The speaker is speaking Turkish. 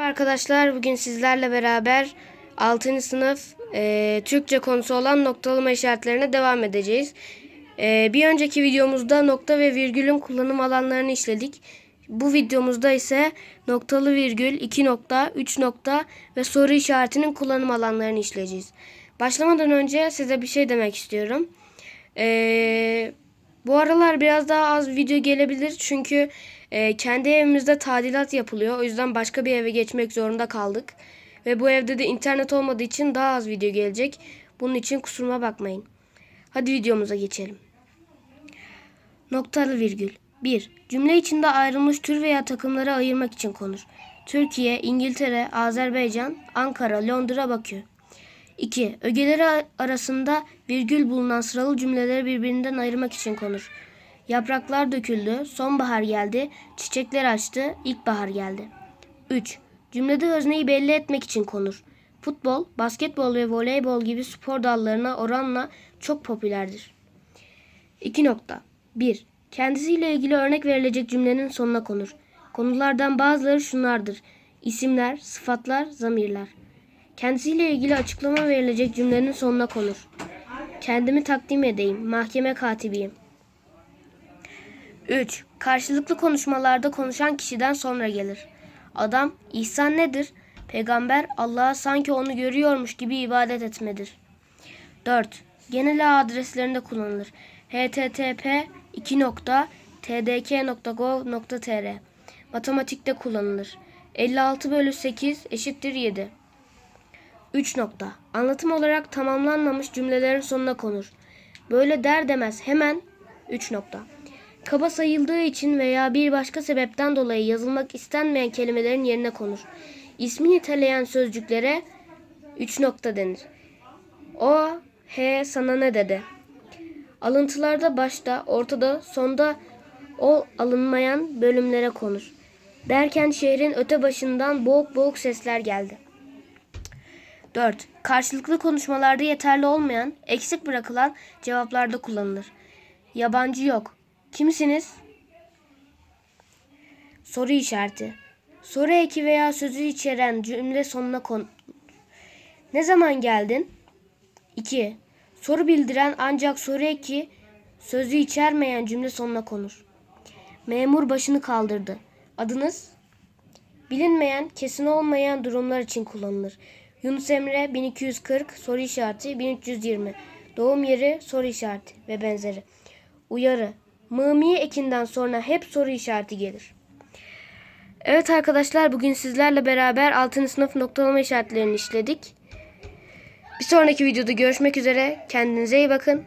Merhaba arkadaşlar. Bugün sizlerle beraber 6. sınıf e, Türkçe konusu olan noktalama işaretlerine devam edeceğiz. E, bir önceki videomuzda nokta ve virgülün kullanım alanlarını işledik. Bu videomuzda ise noktalı virgül, iki nokta, üç nokta ve soru işaretinin kullanım alanlarını işleyeceğiz. Başlamadan önce size bir şey demek istiyorum. Ee, bu aralar biraz daha az video gelebilir çünkü e, kendi evimizde tadilat yapılıyor. O yüzden başka bir eve geçmek zorunda kaldık. Ve bu evde de internet olmadığı için daha az video gelecek. Bunun için kusuruma bakmayın. Hadi videomuza geçelim. Noktalı virgül. 1. Cümle içinde ayrılmış tür veya takımları ayırmak için konur. Türkiye, İngiltere, Azerbaycan, Ankara, Londra, Bakü. 2. Ögeleri arasında virgül bulunan sıralı cümleleri birbirinden ayırmak için konur. Yapraklar döküldü, sonbahar geldi, çiçekler açtı, ilkbahar geldi. 3. Cümlede özneyi belli etmek için konur. Futbol, basketbol ve voleybol gibi spor dallarına oranla çok popülerdir. 2 nokta. 1. Kendisiyle ilgili örnek verilecek cümlenin sonuna konur. Konulardan bazıları şunlardır. İsimler, sıfatlar, zamirler. Kendisiyle ilgili açıklama verilecek cümlenin sonuna konur. Kendimi takdim edeyim. Mahkeme katibiyim. 3. Karşılıklı konuşmalarda konuşan kişiden sonra gelir. Adam, ihsan nedir? Peygamber, Allah'a sanki onu görüyormuş gibi ibadet etmedir. 4. Genel ağ adreslerinde kullanılır. http tdk.gov.tr Matematikte kullanılır. 56 bölü 8 eşittir 7. 3 nokta. Anlatım olarak tamamlanmamış cümlelerin sonuna konur. Böyle der demez hemen 3 nokta. Kaba sayıldığı için veya bir başka sebepten dolayı yazılmak istenmeyen kelimelerin yerine konur. İsmi niteleyen sözcüklere 3 nokta denir. O, he sana ne dedi? Alıntılarda başta, ortada, sonda o alınmayan bölümlere konur. Derken şehrin öte başından boğuk boğuk sesler geldi. 4. Karşılıklı konuşmalarda yeterli olmayan, eksik bırakılan cevaplarda kullanılır. Yabancı yok. Kimsiniz? Soru işareti. Soru eki veya sözü içeren cümle sonuna kon. Ne zaman geldin? 2. Soru bildiren ancak soru eki sözü içermeyen cümle sonuna konur. Memur başını kaldırdı. Adınız? Bilinmeyen, kesin olmayan durumlar için kullanılır. Yunus Emre 1240 soru işareti 1320 doğum yeri soru işareti ve benzeri. Uyarı mımiye ekinden sonra hep soru işareti gelir. Evet arkadaşlar bugün sizlerle beraber 6. sınıf noktalama işaretlerini işledik. Bir sonraki videoda görüşmek üzere. Kendinize iyi bakın.